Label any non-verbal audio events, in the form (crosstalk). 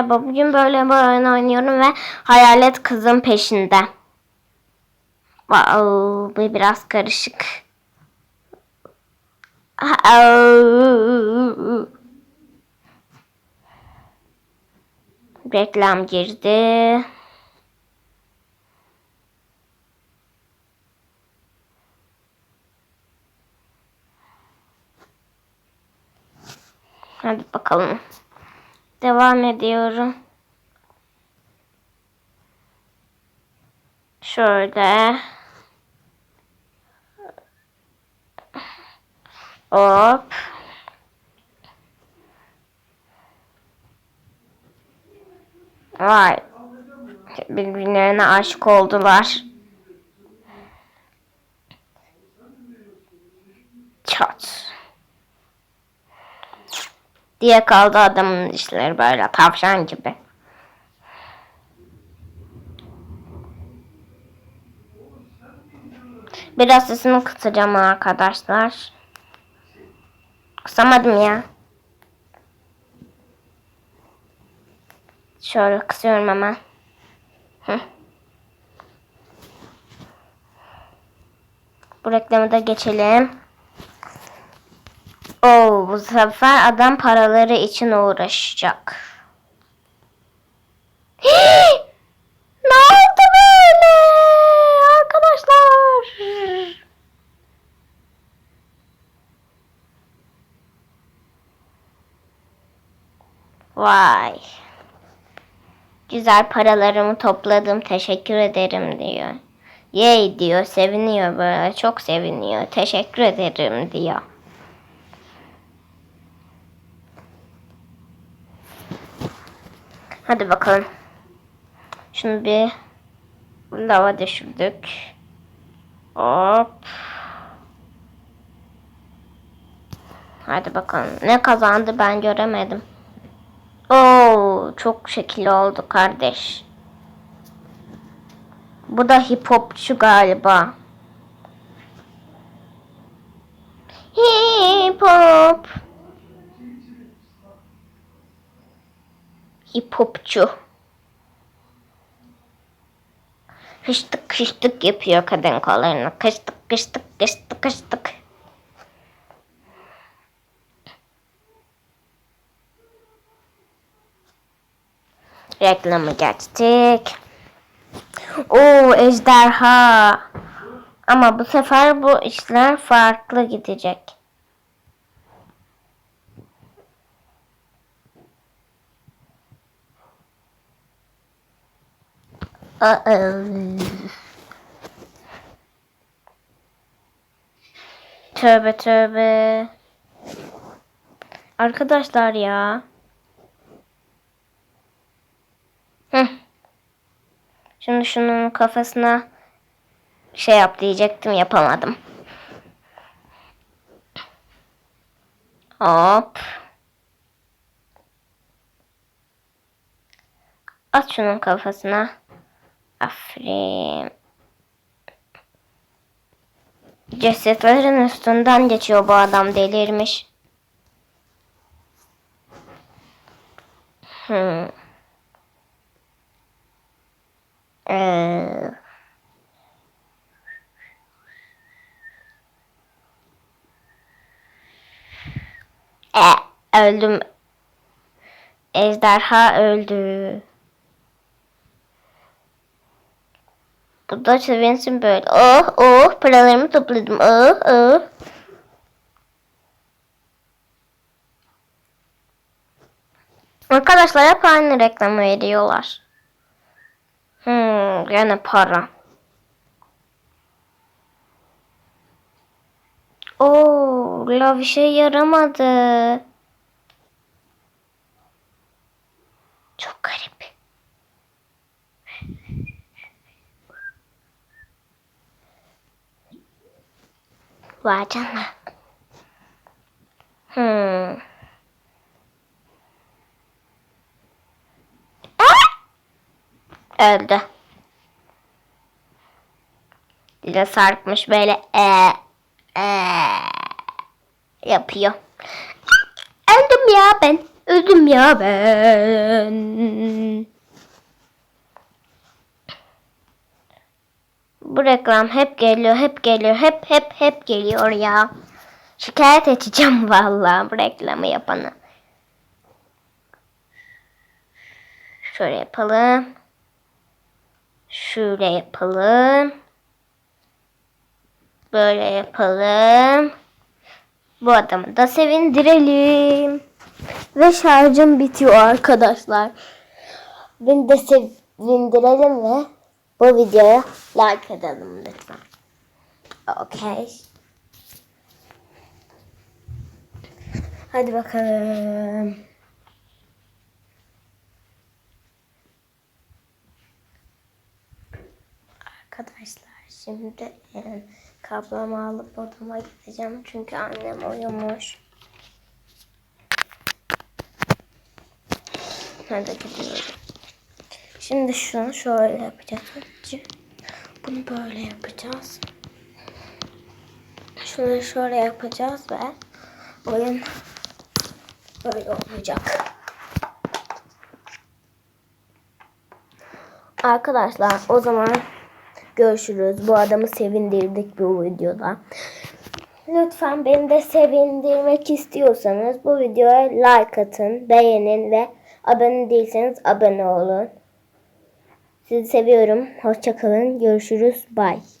merhaba. Bugün böyle bir oyun oynuyorum ve hayalet kızın peşinde. Wow, bu biraz karışık. Reklam girdi. Hadi bakalım. Devam ediyorum. Şöyle. Hop. Vay. Birbirlerine aşık oldular. Çat. Diye kaldı adamın işleri böyle tavşan gibi. Biraz sesini kısacağım arkadaşlar. Kısamadım ya. Şöyle kısıyorum hemen. Bu reklamı da geçelim. Oo, bu sefer adam paraları için uğraşacak. Hii! ne oldu böyle arkadaşlar? Vay. Güzel paralarımı topladım teşekkür ederim diyor. Yay diyor seviniyor böyle çok seviniyor teşekkür ederim diyor. Hadi bakalım. Şunu bir lava düşürdük. Hop. Hadi bakalım. Ne kazandı ben göremedim. Oo, çok şekil oldu kardeş. Bu da hip hopçu galiba. Hip hop. Hip hopçu. Kıştık kıştık yapıyor kadın kollarını. Kıştık kıştık kıştık kıştık. Reklamı geçtik. Oo ejderha. Ama bu sefer bu işler farklı gidecek. Tövbe tövbe. Arkadaşlar ya. Heh. Şimdi şunun kafasına şey yap diyecektim yapamadım. Hop. At şunun kafasına. Aferin. Cesetlerin üstünden geçiyor bu adam delirmiş. Hmm. Ee, e, öldüm. Ejderha öldü. Bu da sevinsin böyle. Oh oh paralarımı topladım. Oh oh. Arkadaşlar hep aynı reklamı veriyorlar. Hmm, gene para. Oo, lav işe yaramadı. Çok garip. Vay canına. Hmm. Öldü. Dile sarkmış böyle e e yapıyor. Öldüm ya ben. Öldüm ya ben. Bu reklam hep geliyor, hep geliyor, hep hep hep geliyor ya. Şikayet edeceğim (laughs) vallahi bu reklamı yapana. Şöyle yapalım. Şöyle yapalım. Böyle yapalım. Bu adamı da sevindirelim. Ve şarjım bitiyor arkadaşlar. Beni de sevindirelim ve bu videoya like edelim lütfen. Okey. Hadi bakalım. Arkadaşlar şimdi e, kablomu alıp odama gideceğim çünkü annem uyumuş. Hadi gidiyorum. Şimdi şunu şöyle yapacağız. Bunu böyle yapacağız. Şunu şöyle yapacağız ve oyun böyle olacak. Arkadaşlar o zaman görüşürüz. Bu adamı sevindirdik bu videoda. Lütfen beni de sevindirmek istiyorsanız bu videoya like atın, beğenin ve abone değilseniz abone olun. Sizi seviyorum. Hoşçakalın. Görüşürüz. Bye.